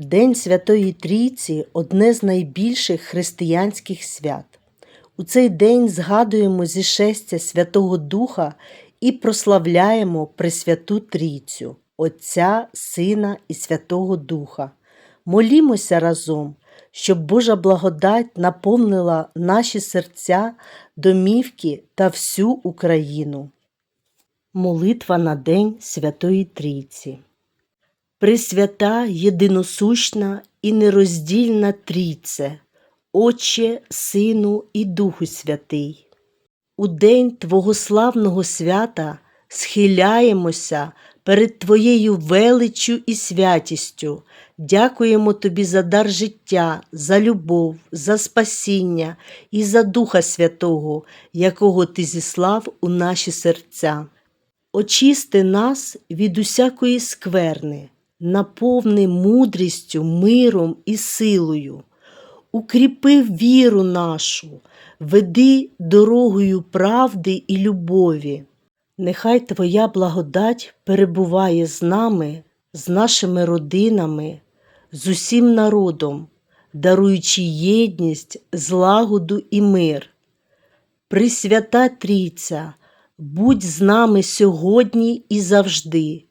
День Святої Трійці одне з найбільших християнських свят. У цей день згадуємо зішестя Святого Духа і прославляємо Пресвяту Трійцю, Отця, Сина і Святого Духа. Молімося разом, щоб Божа благодать наповнила наші серця, домівки та всю Україну. Молитва на День Святої Трійці. Пресвята, єдиносущна і нероздільна Трійце, Отче, Сину і Духу Святий. У день Твого славного свята схиляємося перед Твоєю величчю і святістю, дякуємо Тобі за дар життя, за любов, за спасіння і за Духа Святого, якого Ти зіслав у наші серця. Очисти нас від усякої скверни, наповни мудрістю, миром і силою, укріпи віру нашу, веди дорогою правди і любові. Нехай Твоя благодать перебуває з нами, з нашими родинами, з усім народом, даруючи єдність, злагоду і мир. Пресвята Трійця, будь з нами сьогодні і завжди.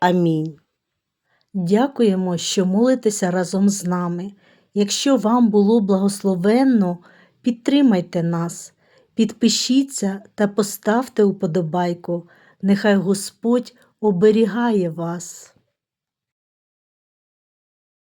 Амінь. Дякуємо, що молитеся разом з нами. Якщо вам було благословенно, підтримайте нас, підпишіться та поставте уподобайку. Нехай Господь оберігає вас.